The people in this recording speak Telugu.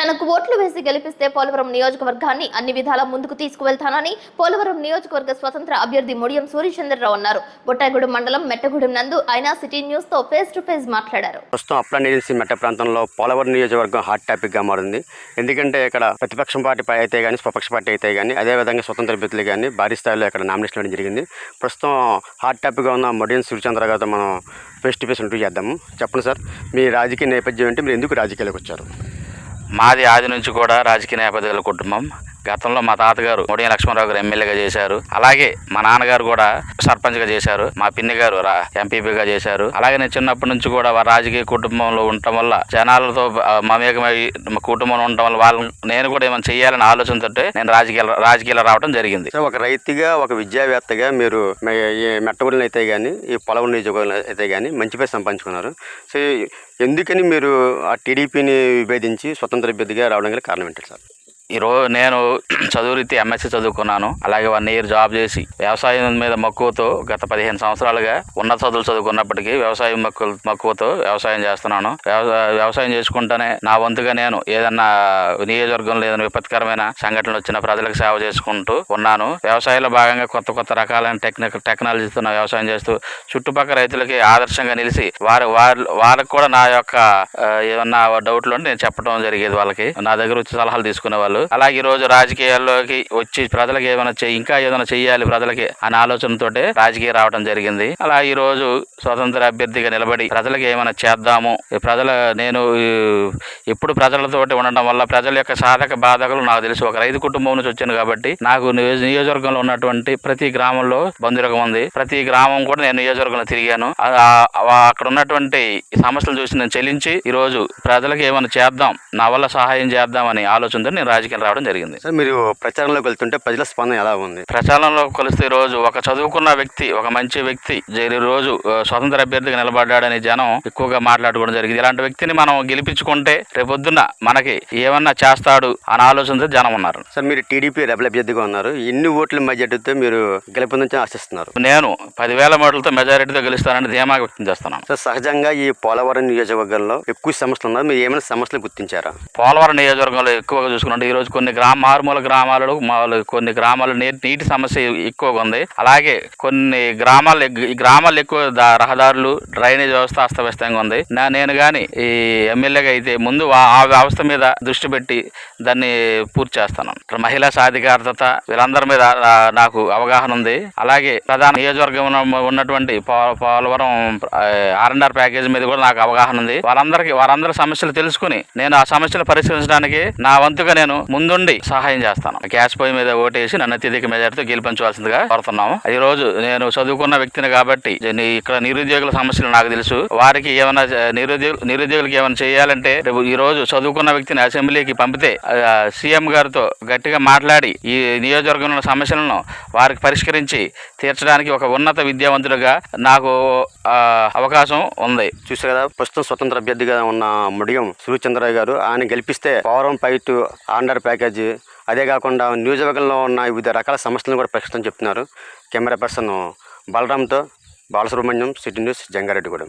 తనకు ఓట్లు వేసి గెలిపిస్తే పోలవరం నియోజకవర్గాన్ని అన్ని విధాలా ముందుకు తీసుకువెళ్తానని పోలవరం నియోజకవర్గ స్వతంత్ర అభ్యర్థి ముడియం సూర్యచంద్రరావు అన్నారు. బొట్టాగూడెం మండలం మెట్టగూడెం నందు ఆయన సిటీ న్యూస్తో ఫేస్ టు ఫేస్ మాట్లాడారు. ప్రస్తుతం అప్లాండ్ ఏజెన్సీ మెట్ట ప్రాంతంలో పోలవరం నియోజకవర్గం హాట్ టాపిక్గా మారింది. ఎందుకంటే ఇక్కడ ప్రతిపక్షం పార్టీ అయితే కానీ స్వపక్ష పార్టీ అయితే కానీ అదేవిధంగా స్వతంత్ర అభ్యర్థులు కానీ భారీ స్థాయిలో ఇక్కడ నామినేషన్ వేయడం జరిగింది. ప్రస్తుతం హాట్ టాపిక్గా ఉన్న ముడియం సూర్యచంద్ర గారితో మనం ఫేస్ టు ఫేస్ ఇంటర్వ్యూ చేద్దాము. చెప్పండి సార్ మీ రాజకీయ నేపథ్యం ఏంటి? మీరు ఎందుకు రాజకీయాలకు వచ్చారు? మాది ఆది నుంచి కూడా రాజకీయ నేపథ్యాల కుటుంబం. గతంలో మా తాతగారు మొడియ లక్ష్మణరావు గారు ఎమ్మెల్యేగా చేశారు. అలాగే మా నాన్నగారు కూడా సర్పంచ్గా చేశారు. మా పిన్ని గారు రా- ఎంపీపీగా చేశారు. అలాగే నేను చిన్నప్పటి నుంచి కూడా వారి రాజకీయ కుటుంబంలో ఉండటం వల్ల జనాలతో మమేకమై కుటుంబంలో ఉండటం వల్ల వాళ్ళు నేను కూడా ఏమైనా చేయాలని ఆలోచనతో నేను రాజకీయాలు రాజకీయాలు రావడం జరిగింది. ఒక రైతుగా ఒక విద్యావేత్తగా మీరు మే- ఈ అయితే కానీ ఈ పొలం నియోజకవర్గం అయితే కానీ మంచి పేరు సంపాదించుకున్నారు. సో ఎందుకని మీరు ఆ టీడీపీని విభేదించి స్వతంత్ర అభ్యర్థిగా రావడం గల కారణం ఏంటి సార్? ఈరోజు నేను చదువు రీతి ఎంఎస్సీ చదువుకున్నాను. అలాగే వన్ ఇయర్ జాబ్ చేసి వ్యవసాయం మీద మక్కువతో గత పదిహేను సంవత్సరాలుగా ఉన్నత చదువులు చదువుకున్నప్పటికీ వ్యవసాయం మక్కు మక్కువతో వ్యవసాయం చేస్తున్నాను. వ్యవసాయం చేసుకుంటూనే నా వంతుగా నేను ఏదన్నా నియోజకవర్గంలో ఏదైనా విపత్కరమైన సంఘటనలు వచ్చిన ప్రజలకు సేవ చేసుకుంటూ ఉన్నాను. వ్యవసాయంలో భాగంగా కొత్త కొత్త రకాలైన టెక్నిక్ టెక్నాలజీతో నా వ్యవసాయం చేస్తూ చుట్టుపక్కల రైతులకి ఆదర్శంగా నిలిచి వారు వారి వాళ్ళకి కూడా నా యొక్క ఏమన్నా డౌట్లు ఉంటే నేను చెప్పడం జరిగేది వాళ్ళకి. నా దగ్గర వచ్చి సలహాలు తీసుకునే వాళ్ళు అలాగే ఈ రోజు రాజకీయాల్లోకి వచ్చి ప్రజలకు ఏమైనా చెయ్యి ఇంకా ఏదైనా చెయ్యాలి ప్రజలకి అనే ఆలోచనతో రాజకీయ రావడం జరిగింది. అలా ఈ రోజు స్వతంత్ర అభ్యర్థిగా నిలబడి ప్రజలకు ఏమైనా చేద్దాము. ప్రజల నేను ఎప్పుడు ప్రజలతోటి ఉండడం వల్ల ప్రజల యొక్క సాధక బాధకులు నాకు తెలుసు. ఒక రైతు కుటుంబం నుంచి వచ్చాను కాబట్టి నాకు నియోజకవర్గంలో ఉన్నటువంటి ప్రతి గ్రామంలో బంధురకం ఉంది. ప్రతి గ్రామం కూడా నేను నియోజకవర్గంలో తిరిగాను. అక్కడ ఉన్నటువంటి సమస్యలు చూసి నేను చెల్లించి ఈ రోజు ప్రజలకు ఏమైనా చేద్దాం. నా వల్ల సహాయం చేద్దామని ఆలోచనతో నేను రాజకీయ రావడం జరిగింది. సార్ మీరు ప్రచారంలోకి వెళ్తుంటే ప్రజల స్పందన ఎలా ఉంది? ప్రచారంలో కొలిస్తే రోజు ఒక చదువుకున్న వ్యక్తి ఒక మంచి వ్యక్తి రోజు స్వతంత్ర అభ్యర్థిగా నిలబడ్డాడని జనం ఎక్కువగా మాట్లాడుకోవడం జరిగింది. ఇలాంటి వ్యక్తిని మనం గెలిపించుకుంటే రేపొద్దున మనకి ఏమన్నా చేస్తాడు అని ఆలోచనతో జనం ఉన్నారు. సార్ మీరు టీడీపీ రెబల్ అభ్యర్థిగా ఉన్నారు. ఎన్ని ఓట్ల మెజార్టీతో మీరు గెలుపొందని ఆశిస్తున్నారు? నేను పదివేల ఓట్లతో మెజారిటీతో గెలుస్తానని ధీమాగా వ్యక్తం చేస్తున్నాను. సార్ సహజంగా ఈ పోలవరం నియోజకవర్గంలో ఎక్కువ సమస్యలు ఉన్నారు. మీరు ఏమైనా సమస్యలు గుర్తించారా? పోలవరం నియోజకవర్గంలో ఎక్కువగా చూసుకుంటే ఈరోజు కొన్ని గ్రామ మారుమూల గ్రామాలలో కొన్ని గ్రామాలు నీటి సమస్య ఎక్కువగా ఉంది. అలాగే కొన్ని గ్రామాలు ఈ గ్రామాలు ఎక్కువ రహదారులు డ్రైనేజ్ వ్యవస్థ అస్తవ్యస్తంగా ఉంది. నేను కానీ ఈ ఎమ్మెల్యేగా అయితే ముందు ఆ వ్యవస్థ మీద దృష్టి పెట్టి దాన్ని పూర్తి చేస్తాను. మహిళా సాధికారత వీళ్ళందరి మీద నాకు అవగాహన ఉంది. అలాగే ప్రధాన నియోజకవర్గం ఉన్నటువంటి పోలవరం ఆర్ఎన్ఆర్ ప్యాకేజ్ మీద కూడా నాకు అవగాహన ఉంది. వాళ్ళందరికీ వారందరి సమస్యలు తెలుసుకుని నేను ఆ సమస్యలు పరిష్కరించడానికి నా వంతుగా నేను ముందుండి సహాయం చేస్తాను. గ్యాస్ పొయ్యి మీద ఓటేసి నన్ను అత్యధిక మెజార్టీతో గెలిపించవలసిందిగా కోరుతున్నాము. ఈ రోజు నేను చదువుకున్న వ్యక్తిని కాబట్టి ఇక్కడ నిరుద్యోగుల సమస్యలు నాకు తెలుసు. వారికి ఏమైనా నిరుద్యోగ నిరుద్యోగులకు ఏమైనా చేయాలంటే రేపు ఈ రోజు చదువుకున్న వ్యక్తిని అసెంబ్లీకి పంపితే సీఎం గారితో గట్టిగా మాట్లాడి ఈ నియోజకవర్గంలో సమస్యలను వారికి పరిష్కరించి తీర్చడానికి ఒక ఉన్నత విద్యావంతుడిగా నాకు అవకాశం ఉంది. చూసారు కదా ప్రస్తుతం స్వతంత్ర అభ్యర్థిగా ఉన్న ముడియం సూర్యచంద్రరావు గారు ఆయన గెలిపిస్తే పవరం పైట్ టెండర్ ప్యాకేజీ. అదే కాకుండా నియోజకవర్గంలో ఉన్న వివిధ రకాల సమస్యలను కూడా పరిష్కరిస్తామని చెప్తున్నారు. కెమెరా పర్సన్ బలరాంతో బాలసుబ్రహ్మణ్యం సిటీ న్యూస్ జంగారెడ్డిగూడెం.